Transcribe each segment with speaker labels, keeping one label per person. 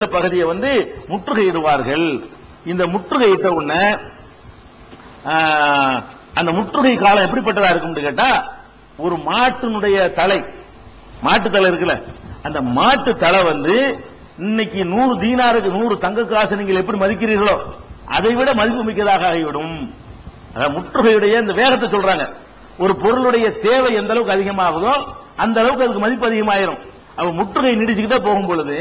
Speaker 1: இந்த பகுதியை வந்து முற்றுகையிடுவார்கள். இந்த முற்றுகையிட்ட உடனே அந்த முற்றுகை காலம் எப்படிப்பட்டதா இருக்கும்னு கேட்டா ஒரு மாட்டினுடைய தலை மாட்டு தலை இருக்குல்ல அந்த மாட்டு தலை வந்து இன்னைக்கு நூறு தீனாருக்கு நூறு தங்க காசு நீங்கள் எப்படி மதிக்கிறீர்களோ அதை விட மதிப்பு மிக்கதாக ஆகிவிடும். அதாவது முற்றுகையுடைய இந்த வேகத்தை சொல்றாங்க. ஒரு பொருளுடைய தேவை எந்த அளவுக்கு அதிகமாகுதோ அந்த அளவுக்கு அதுக்கு மதிப்பு அதிகமாயிரும். அவ முற்றுகை நீடிச்சுக்கிட்டே போகும் பொழுது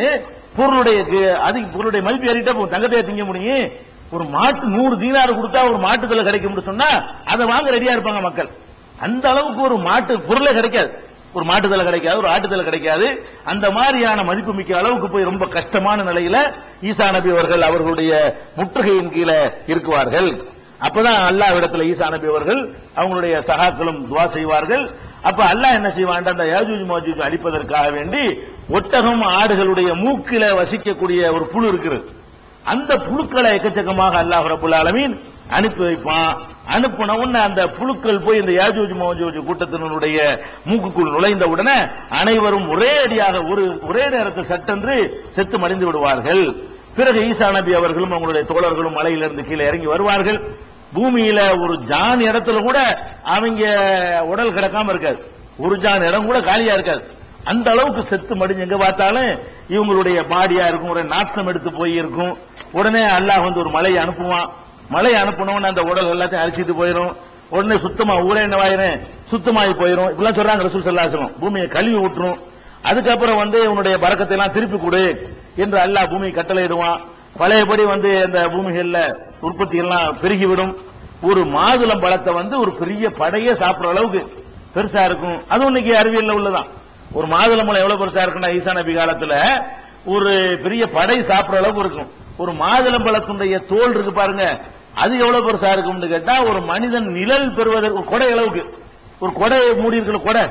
Speaker 1: பொருளுடைய கு- அதிக பொருளுடைய மதிப்பு ஏறிட்டா போகும் தங்கத்தையே திங்க முடியும். ஒரு மாட்டு நூறு தீனாறு கொடுத்தா ஒரு மாட்டுத்தலை கிடைக்கும் சொன்னா அதை வாங்க ரெடியா இருப்பாங்க மக்கள். அந்த அளவுக்கு ஒரு மாட்டு பொருளே கிடைக்காது. ஒரு மாட்டுத்தலை கிடைக்காது ஒரு ஆட்டுத்தலை கிடைக்காது. அந்த மாதிரியான மதிப்பு மிக்க அளவுக்கு போய் ரொம்ப கஷ்டமான நிலையில ஈசா நபி அவர்கள் அவர்களுடைய முற்றுகையின் கீழே இருக்குவார்கள். அப்பதான் அல்லாஹ் இடத்துல ஈசா நபி அவர்கள் அவங்களுடைய சகாக்களும் துவா செய்வார்கள். அப்ப அல்லாஹ் என்ன செய்வான்? அந்த யாஜூஜ் மாஜூஜ் அழிப்பதற்காக வேண்டி ஒட்டகம் ஆடுகளுடைய மூக்கில வசிக்கக்கூடிய ஒரு புழு இருக்கிறது. அந்த புழுக்களை எக்கச்சக்கமாக அல்லாஹ் ரபுல் ஆலமீன் அனுப்பி வைப்பான். அனுப்பின உடனே அந்த புழுக்கள் போய் இந்த யாஜூஜ் மோஜூஜ் கூட்டத்தினுடைய மூக்குக்குள் நுழைந்த உடனே அனைவரும் ஒரே அடியாக ஒரு ஒரே நேரத்தில் சட்டென்று செத்து மடிந்து விடுவார்கள். பிறகு ஈசா நபி அவர்களும் அவங்களுடைய தோழர்களும் மலையிலிருந்து கீழே இறங்கி வருவார்கள். பூமியில ஒரு ஜான் இடத்துல கூட அவங்க உடல் கிடக்காம இருக்காது. ஒரு ஜான் இடம் கூட காலியா இருக்காது. அந்த அளவுக்கு செத்து மடிஞ்சு எங்க பார்த்தாலும் இவங்களுடைய பாடியா இருக்கும் ஒரு நாட்டம் எடுத்து போய் இருக்கும். உடனே அல்லாஹ் வந்து ஒரு மலையை அனுப்புவான். மலையை அனுப்பணும்னு அந்த உடல் எல்லாத்தையும் அரிச்சிட்டு போயிடும் உடனே சுத்தமா ஊரே என்னவாயிரும் சுத்தமாகி போயிடும் இப்படிலாம் சொல்றாங்க ரசூல் சல்லாசனம் பூமியை கழுவி விட்டுரும் அதுக்கப்புறம் வந்து உன்னுடைய பறக்கத்தை எல்லாம் திருப்பி கொடு என்று அல்லாஹ் பூமி கட்டளையிடுவான். பழையபடி வந்து அந்த பூமிகள்ல உற்பத்தி எல்லாம் பெருகிவிடும். ஒரு மாதுளம் பழத்தை வந்து ஒரு பெரிய படையே சாப்பிடுற அளவுக்கு பெருசா இருக்கும். அதுவும் இன்னைக்கு அறிவியல்ல உள்ளதான். ஒரு மாதுளம்பழம் எவ்வளவு பெருசா இருக்குன்னா ஈசா நபி காலத்துல ஒரு பெரிய படை சாப்பிடுற அளவுக்கு இருக்கும். ஒரு மாதுளம்பழத்துடைய தோல் இருக்கு பாருங்க அது எவ்வளவு பெருசா இருக்கும்னு கேட்டா ஒரு மனிதன் நிழல் பெறுவதற்கு கொடை அளவுக்கு. ஒரு கொடை மூடி இருக்கிற கொடை.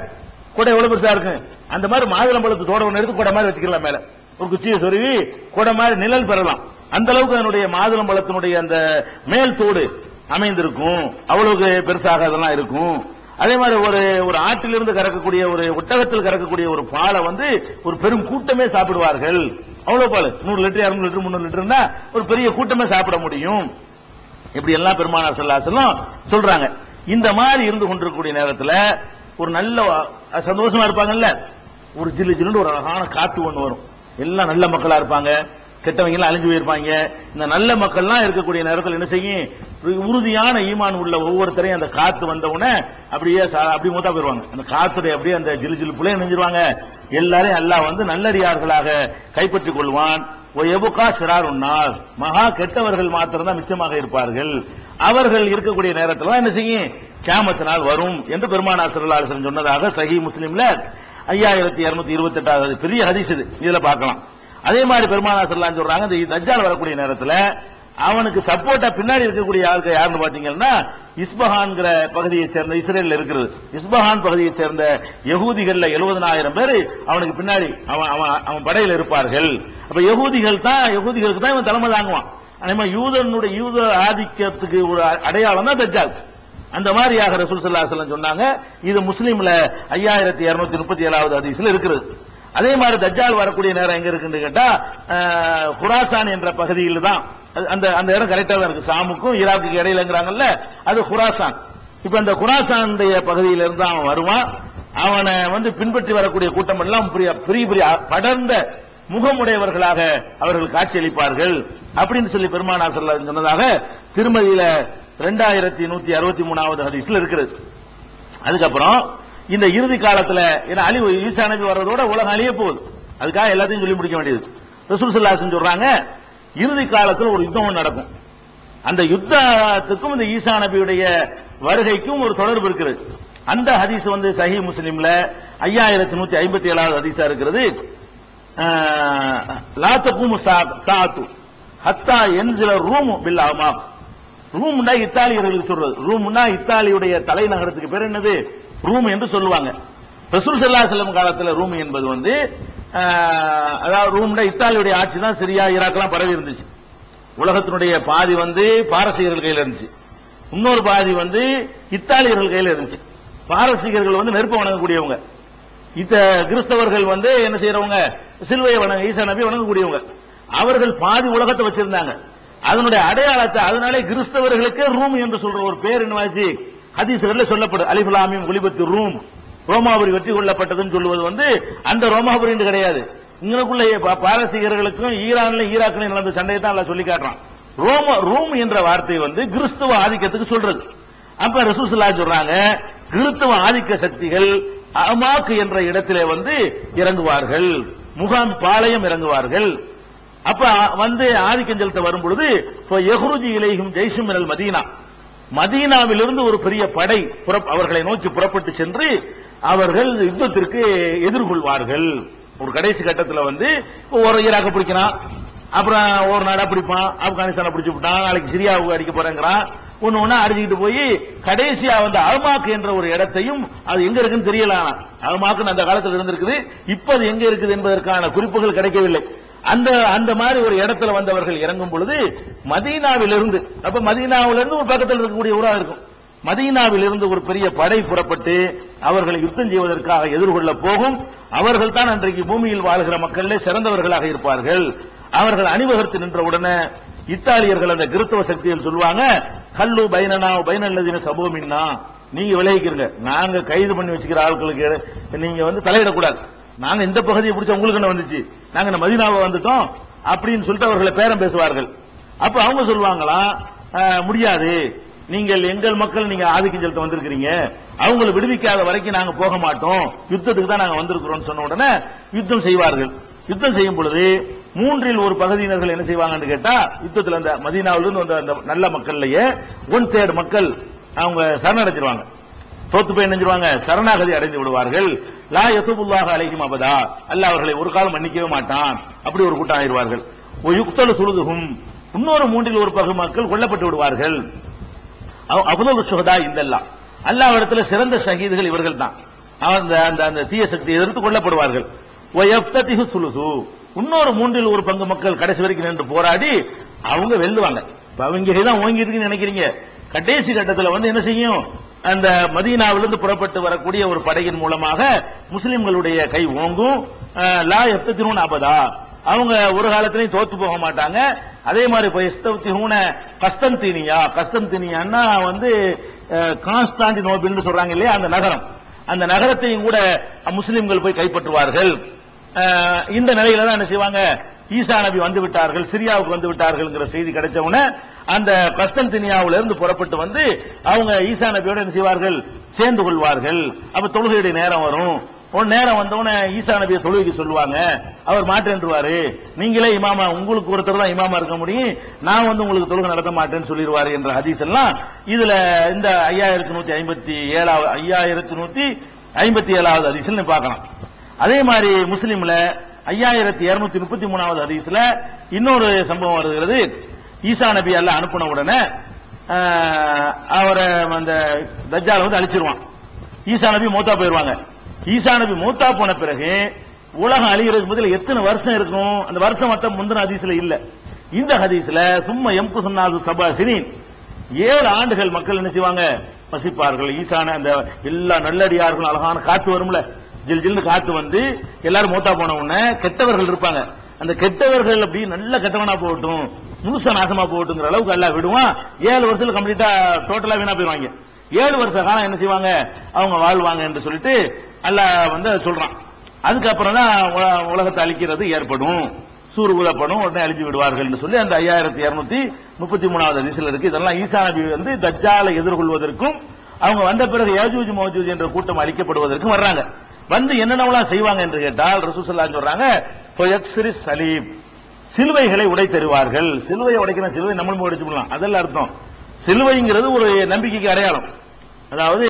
Speaker 1: கொடை எவ்வளவு பெருசா இருக்கு? அந்த மாதிரி மாதுளம்பழத்து தோட ஒன்று எடுத்து கொடை மாதிரி வச்சுக்கலாம் மேல. ஒரு குச்சியை சொருவி கொடை மாதிரி நிழல் பெறலாம். அந்த அளவுக்கு அதனுடைய மாதுளம்பழத்தினுடைய அந்த மேல் தோடு அமைந்திருக்கும். அவ்வளவுக்கு பெருசாக அதெல்லாம் இருக்கும். அதே மாதிரி ஒரு ஒரு ஆற்றிலிருந்து கறக்கக்கூடிய ஒரு ஒட்டகத்தில் கறக்கக்கூடிய ஒரு பாலை வந்து ஒரு பெரும் கூட்டமே சாப்பிடுவார்கள். அவ்வளவு பால். நூறு லிட்டர் இரநூறு லிட்டர் முந்நூறு லிட்டர்னா ஒரு பெரிய கூட்டமே சாப்பிட முடியும். இப்படி எல்லாம் பெருமானார் ஸல்லல்லாஹு சொல்றாங்க. இந்த மாதிரி இருந்து கொண்டிருக்கக்கூடிய நேரத்தில் ஒரு நல்ல சந்தோஷமா இருப்பாங்கல்ல? ஒரு ஜில்லு ஜில்லுன்னு ஒரு அழகான காத்து ஒன்று வரும். எல்லாம் நல்ல மக்களா இருப்பாங்க. கெட்டவங்க எல்லாம் அழிஞ்சு போயிருப்பாங்க. இந்த நல்ல மக்கள்லாம் இருக்கக்கூடிய நேரத்தில் என்ன செய்யும்? உறுதியான ஈமான் உள்ள ஒவ்வொருத்தரையும் அந்த காத்து வந்த உடனே அப்படியே அப்படி மூத்தா போயிருவாங்க. அந்த காத்துடைய அப்படியே அந்த ஜிலு ஜிலு புள்ளைய எல்லாரையும் அல்லாஹ் வந்து நல்லடியார்களாக கைப்பற்றிக் கொள்வான். எபுகா சிறார் உன்னார் மகா கெட்டவர்கள் மாத்திரம்தான் மிச்சமாக இருப்பார்கள். அவர்கள் இருக்கக்கூடிய நேரத்தில் என்ன செய்யும்? கேமத்தினால் வரும் என்று பெருமானார் சிறலாசன் சொன்னதாக சஹி முஸ்லீம்ல ஐயாயிரத்தி இருநூத்தி இருபத்தி எட்டாவது பெரிய ஹதீஸ் இது. இதுல பார்க்கலாம். அதே மாதிரி பெருமானார் சிறலான்னு சொல்றாங்க இந்த தஜ்ஜால் வரக்கூடிய நேரத்தில் அவனுக்கு சப்போர்ட்டா பின்னாடி இருக்கக்கூடிய ஆளுக்கு யாருன்னு பாத்தீங்கன்னா இஸ்பஹான்ங்கிற பகுதியை சேர்ந்த இஸ்ரேல் இருக்கிறது. இஸ்பஹான் பகுதியை சேர்ந்த யகூதிகள்ல 70000 பேர் அவனுக்கு பின்னாடி அவன் அவன் அவன் படையில் இருப்பார்கள். அப்ப யகூதிகள் தான் யகூதிகளுக்கு தான் இவன் தலைமை தாங்குவான். அதே மாதிரி யூதனுடைய யூத ஆதிக்கத்துக்கு ஒரு அடையாளம் தான் தஜ்ஜால். அந்த மாதிரியாக ரசூல் சல்லா சொன்னாங்க. இது முஸ்லீம்ல ஐயாயிரத்தி இருநூத்தி முப்பத்தி ஏழாவது அதிசல இருக்கிறது. அதே மாதிரி தஜ்ஜால் வரக்கூடிய நேரம் எங்க இருக்குன்னு கேட்டா ஹுராசான் குராசான் என்ற பகுதியில் தான். அது- அந்த அந்த இடம் கரெக்டா தான் இருக்கு. சாமுக்கும் ஈராக்குக்கு இடையிலங்கிறாங்கல்ல அது குராசான் இப்ப அந்த குராசானுடைய பகுதியிலிருந்து அவன் வருவான். அவனை வந்து பின்பற்றி வரக்கூடிய கூட்டம் எல்லாம் பெரிய பெரிய பெரிய படர்ந்த முகமுடையவர்களாக அவர்கள் காட்சியளிப்பார்கள். அப்படின்னு சொல்லி பெருமானார் சொல்ல சொன்னதாக திருமதியில ரெண்டாயிரத்தி நூத்தி அறுபத்தி மூணாவது ஹதீஸ்ல இருக்கிறது. அதுக்கப்புறம் இந்த இறுதி காலத்துல ஏன்னா அழிவு ஈசா நபி வர்றதோட உலகம் அழிய போகுது. அதுக்காக எல்லாத்தையும் சொல்லி முடிக்க வேண்டியது. ரசூல் சல்லாசன் சொல்றாங்க இறுதி காலத்துல ஒரு யுத்தம் நடக்கும். அந்த யுத்தத்துக்கும் இந்த ஈசா நபியுடைய வருகைக்கும் ஒரு தொடர்பு இருக்கிறது அந்த ஹதீஸ் வந்து சஹி முஸ்லீம்ல ஐயாயிரத்தி நூத்தி ஐம்பத்தி ஏழாவது ஹதீஸா இருக்கிறது லாத்தப்பும் சா- சாத்து ஹத்தா என்சில ரூம் பில் அமாம் ரூம்னா இத்தாலியர்களுக்கு சொல்றது. ரூம்னா இத்தாலியுடைய தலைநகரத்துக்கு பேர் என்னது? ரூம் என்று சொல்லுவாங்க. ரசூல் ஸல்லல்லாஹு அலைஹி காலத்தில் ரூம் என்பது வந்து அதாவது ரூம்னா இத்தாலியுடைய ஆட்சி தான் சிரியா ஈராக்லாம் பரவி இருந்துச்சு. உலகத்தினுடைய பாதி வந்து பாரசீகர்கள் கையில் இருந்துச்சு. இன்னொரு பாதி வந்து இத்தாலியர்கள் கையில் இருந்துச்சு. பாரசீகர்கள் வந்து நெருப்பு வணங்கக்கூடியவங்க. இத்த கிறிஸ்தவர்கள் வந்து என்ன செய்யறவங்க சிலுவையை வணங்க ஈசா நபி வணங்கக்கூடியவங்க. அவர்கள் பாதி உலகத்தை வச்சிருந்தாங்க. அதனுடைய அடையாளத்தை அதனாலே கிறிஸ்தவர்களுக்கே ரூம் என்று சொல்ற ஒரு பேர் என்னவாச்சு ஹதீசுகள்ல சொல்லப்படும் அலிஃபுலாமியும் குலிபத்து ரூம். ரோமாபுரி வெற்றி கொள்ளப்பட்டதுன்னு சொல்லுவது வந்து அந்த ரோமாபுரி என்று கிடையாது. இங்களுக்குள்ள பா- பாரசீகர்களுக்கும் ஈரான்ல ஈராக்லையும் நடந்த சண்டையை தான் அதை சொல்லி காட்டுறான். ரோம ரூம் என்ற வார்த்தை வந்து கிறிஸ்துவ ஆதிக்கத்துக்கு சொல்றது. அப்ப ரசூசுல்லா சொல்றாங்க கிறிஸ்துவ ஆதிக்க சக்திகள் அமாக்கு என்ற இடத்திலே வந்து இறங்குவார்கள். முகாம் பாளையம் இறங்குவார்கள். அப்ப வந்து ஆதிக்கம் செலுத்த வரும் பொழுது எஹ்ருஜி இலையும் ஜெய்சும் மினல் மதீனா. மதீனாவிலிருந்து ஒரு பெரிய படை புறப்- அவர்களை நோக்கி புறப்பட்டு சென்று அவர்கள் யுத்தத்திற்கு எதிர்கொள்வார்கள். ஒரு கடைசி கட்டத்துல வந்து ஒரு ஈராக்க பிடிக்கிறான் அப்புறம் ஒரு நாடா பிடிப்பான் ஆப்கானிஸ்தானை பிடிச்சு விட்டான் நாளைக்கு சிரியாவுக்கு அடிக்க போறேங்கிறான். ஒண்ணு ஒன்னா அடிச்சுக்கிட்டு போய் கடைசியா வந்து அல்மாக்கு என்ற ஒரு இடத்தையும் அது எங்க இருக்குன்னு தெரியல ஆனா. அல்மாக்குன்னு அந்த காலத்துல இருந்திருக்குது இப்ப அது எங்க இருக்குது என்பதற்கான குறிப்புகள் கிடைக்கவில்லை. அந்த அந்த மாதிரி ஒரு இடத்துல வந்தவர்கள் இறங்கும் பொழுது மதீனாவிலிருந்து அப்ப மதீனாவிலிருந்து ஒரு பக்கத்தில் இருக்கக்கூடிய ஊரா இருக்கும். மதீனாவிலிருந்து ஒரு பெரிய படை புறப்பட்டு அவர்களை யுத்தம் செய்வதற்காக எதிர்கொள்ள போகும். அவர்கள் தான் அன்றைக்கு பூமியில் வாழ்கிற மக்களிலே சிறந்தவர்களாக இருப்பார்கள். அவர்கள் அணிவகுத்து நின்றவுடனே இத்தாலியர்கள் அந்த கிறிஸ்தவ சக்தியில் சொல்லுவாங்க கல்லு பைனனா பைனல்லதின சபோமின்னா நீங்க விலகிக்கிறங்க நாங்க கைது பண்ணி வச்சுக்கிற ஆட்களுக்கு நீங்க வந்து தலையிடக்கூடாது. நாங்க இந்த பகுதியை பிடிச்ச உங்களுக்கு என்ன வந்துச்சு? நாங்க இந்த மதீனாவை வந்துட்டோம் அப்படின்னு சொல்லிட்டு அவர்களை பேரம் பேசுவார்கள். அப்ப அவங்க சொல்லுவாங்களாம் முடியாது. நீங்கள் எங்கள் மக்கள் நீங்க ஆதிக்கம் செலுத்த வந்திருக்கிறீங்க. அவங்களை விடுவிக்காத வரைக்கும் நாங்க போக மாட்டோம். யுத்தத்துக்கு தான் நாங்க வந்திருக்கிறோம் சொன்ன உடனே யுத்தம் செய்வார்கள். யுத்தம் செய்யும் பொழுது மூன்றில் ஒரு பகுதியினர்கள் என்ன செய்வாங்கன்னு கேட்டா யுத்தத்தில் அந்த மதீனாவிலிருந்து வந்த அந்த நல்ல மக்கள்லயே ஒன் தேர்ட் மக்கள் அவங்க சரணடைஞ்சிருவாங்க. தோத்து போய் நினைஞ்சிருவாங்க சரணாகதி அடைந்து விடுவார்கள். லா யதுபுல்லாஹ அலைஹிம் அபதா. அல்ல அவர்களை ஒரு காலம் மன்னிக்கவே மாட்டான். அப்படி ஒரு கூட்டம் ஆயிடுவார்கள். யுக்தல் சுழுதுகும். இன்னொரு மூன்றில் ஒரு பகு மக்கள் கொல்லப்பட்டு விடுவார்கள். அபுதல் சுகதா இந்தெல்லாம் அல்லாவிடத்துல சிறந்த ஷஹீதுகள் இவர்கள் தான். அந்த அந்த அந்த தீய சக்தியை எதிர்த்து கொல்லப்படுவார்கள். ஒயப்ததிஹு சுலுசு இன்னொரு மூன்றில் ஒரு பங்கு மக்கள் கடைசி வரைக்கும் நின்று போராடி அவங்க வெல்லுவாங்க. இப்ப அவங்க தான் ஓங்கி இருக்குன்னு நினைக்கிறீங்க. கடைசி கட்டத்துல வந்து என்ன செய்யும்? அந்த மதீனாவிலிருந்து புறப்பட்டு வரக்கூடிய ஒரு படையின் மூலமாக முஸ்லிம்களுடைய கை ஓங்கும். லா எப்தத்தினூன் அபதா. அவங்க ஒரு காலத்திலையும் தோத்து போக மாட்டாங்க. அதே மாதிரி இப்ப தீனியா கஸ்தந்தீனியா. கஸ்தந்தீனியான்னா வந்து கான்ஸ்டாண்டி நோபின்னு சொல்றாங்க இல்லையா? அந்த நகரம். அந்த நகரத்தையும் கூட முஸ்லிம்கள் போய் கைப்பற்றுவார்கள். இந்த நிலையில தான் என்ன செய்வாங்க? ஈசா நபி வந்து விட்டார்கள் சிரியாவுக்கு வந்து விட்டார்கள்ங்கிற செய்தி கிடைச்ச உடனே அந்த கஸ்தன்தினியாவில இருந்து புறப்பட்டு வந்து அவங்க ஈசா நபியோட என்ன செய்வார்கள்? சேர்ந்து கொள்வார்கள். அப்ப தொழுகையுடைய நேரம் வரும். ஒரு நேரம் வந்தவுடனே ஈசா நபியை தொழுகைக்கு சொல்லுவாங்க. அவர் மாட்டேன்றுவாரு. நீங்களே இமாமா உங்களுக்கு ஒருத்தர் தான் இமாமா இருக்க முடியும். நான் வந்து உங்களுக்கு தொழுகை நடத்த மாட்டேன்னு சொல்லிடுவாரு என்ற ஹதீஸ் எல்லாம் இதுல இந்த ஐயாயிரத்தி நூத்தி ஐம்பத்தி ஏழாவது ஐயாயிரத்தி நூத்தி ஐம்பத்தி ஏழாவது ஹதீஸ்ல பார்க்கலாம். அதே மாதிரி முஸ்லீம்ல ஐயாயிரத்தி இருநூத்தி முப்பத்தி மூணாவது ஹதீஸ்ல இன்னொரு சம்பவம் வருகிறது. ஈசா நபி அல்லாஹ் அனுப்பின உடனே அவரை அந்த தஜ்ஜால வந்து அழிச்சிருவான். ஈசா நபி மூத்தா போயிருவாங்க. ஈசா நபி மூத்தா போன பிறகு உலகம் அழிகிறதுக்கு முதல்ல எத்தனை வருஷம் இருக்கும் அந்த வருஷம் மொத்தம் முந்தின ஹதீஸ்ல இல்ல. இந்த ஹதீஸ்ல சும்மா எம்பு சொன்னாது சபா சினின். ஏழு ஆண்டுகள் மக்கள் என்ன செய்வாங்க? வசிப்பார்கள். ஈசான அந்த எல்லா நல்லடியார்களும் அழகான காத்து வரும்ல. ஜில் ஜில்னு காத்து வந்து எல்லாரும் மூத்தா போன உடனே கெட்டவர்கள் இருப்பாங்க. அந்த கெட்டவர்கள் அப்படி நல்ல கெட்டவனா போகட்டும். முழுசா நாசமா போட்டுங்கிற அளவுக்கு எல்லாம் விடுவான். ஏழு வருஷத்துல கம்ப்ளீட்டா டோட்டலா வீணா போயிருவாங்க ஏழு வருஷ காலம் என்ன செய்வாங்க? அவங்க வாழ்வாங்க என்று சொல்லிட்டு அல்லாஹ் வந்து சொல்றான். அதுக்கப்புறம் தான் உலகத்தை அழிக்கிறது ஏற்படும். சூறு ஊதப்படும் உடனே அழிஞ்சு விடுவார்கள் என்று சொல்லி அந்த ஐயாயிரத்தி இருநூத்தி முப்பத்தி மூணாவது அதிசயில் இருக்கு. இதெல்லாம் ஈசா நபி வந்து தஜ்ஜாலை எதிர்கொள்வதற்கும் அவங்க வந்த பிறகு ஏஜூஜ் மோஜூஜ் என்ற கூட்டம் அழிக்கப்படுவதற்கும் வர்றாங்க. வந்து என்னென்னலாம் செய்வாங்க என்று கேட்டால் ரசூசல்லா சொல்றாங்க சலீப் சிலுவைகளை உடை தருவார்கள் சிலுவையை உடைக்கிற சிலுவை நம்மளும் உடைச்சு விடலாம் அதெல்லாம் அர்த்தம். சிலுவைங்கிறது ஒரு நம்பிக்கைக்கு அடையாளம். அதாவது